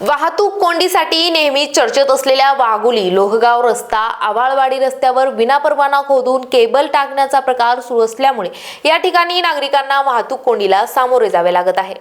वाहतूक कोंडीसाठी नेहमी चर्चेत असलेल्या वाघोली लोहगाव रस्ता आवाळवाडी रस्त्यावर विनापरवाना खोदून केबल टाकण्याचा प्रकार सुरू असल्यामुळे या ठिकाणी नागरिकांना वाहतूक कोंडीला सामोरे जावे लागत आहे.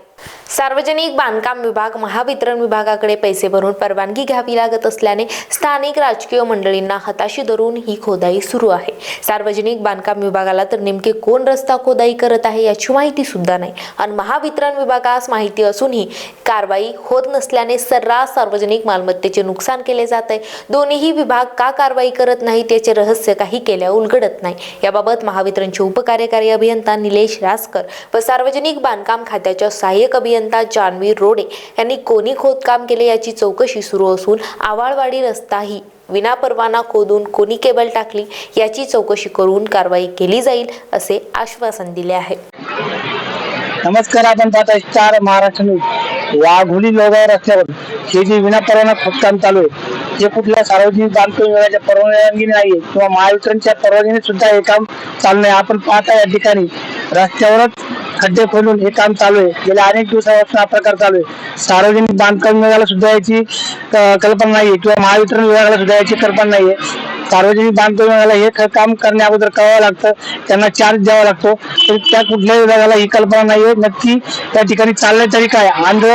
सार्वजनिक बांधकाम विभाग महावितरण विभागाकडे पैसे भरून परवानगी घ्यावी लागत असल्याने स्थानिक राजकीय मंडळींना हताशी धरून ही खोदाई सुरू आहे. सार्वजनिक बांधकाम विभागाला तर नेमके कोण रस्ता खोदाई करत आहे याची माहिती सुद्धा नाही. आणि महावितरण विभागास माहिती असूनही कारवाई होत नसल्याने सर्रास सार्वजनिक मालमत्तेचे नुकसान केले जात आहे. दोन्हीही विभाग का कारवाई करत नाही त्याचे रहस्य काही केल्या उलगडत नाही. याबाबत महावितरणचे उपकार्यकारी अभियंता निलेश रासकर व सार्वजनिक बांधकाम खात्याच्या सहाय्यक अभियंता जानवी रोडे यांनी कोणी खोदकाम केले याची चौकशी सुरू असून आवाळवाडी रस्ताही विनापरवाना खोदून कोणी केबल टाकली याची चौकशी करून कारवाई केली जाईल असे आश्वासन दिले आहे. नमस्कार आपण पाहता स्टार महाराष्ट्र न्यूज. वाघोली लोगाव रस्त्यावर. हे जे विनापरवाना खोदकाम चालू आहे जे कुठल्या सार्वजनिक बांधकाम विभागाच्या परवानगी नाही किंवा महावितरणच्या परवानगीने सुद्धा हे काम चालू आहे आपण पाहता या ठिकाणी रस्त्यावरच खड्डे खोलून हे काम चालू आहे. गेल्या अनेक दिवसापासून हा प्रकार चालू आहे. सार्वजनिक बांधकाम विभागाला सुद्धा याची कल्पना नाहीये किंवा महावितरण विभागाला सुद्धा याची कल्पना नाहीये सार्वजनिक बांधकाम विभागाला हे काम करण्या अगोदर कळावं लागतं. त्यांना चार्ज द्यावा लागतो. तर त्या कुठल्याही विभागाला ही कल्पना नाहीये. नक्की त्या ठिकाणी चाललंय तरी काय? आंधळ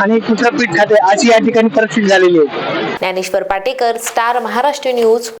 आणि कुठलं पीठ खाते अशी या ठिकाणी परिस्थिती झालेली आहे. Dnyaneshwar Patekar star Maharashtra news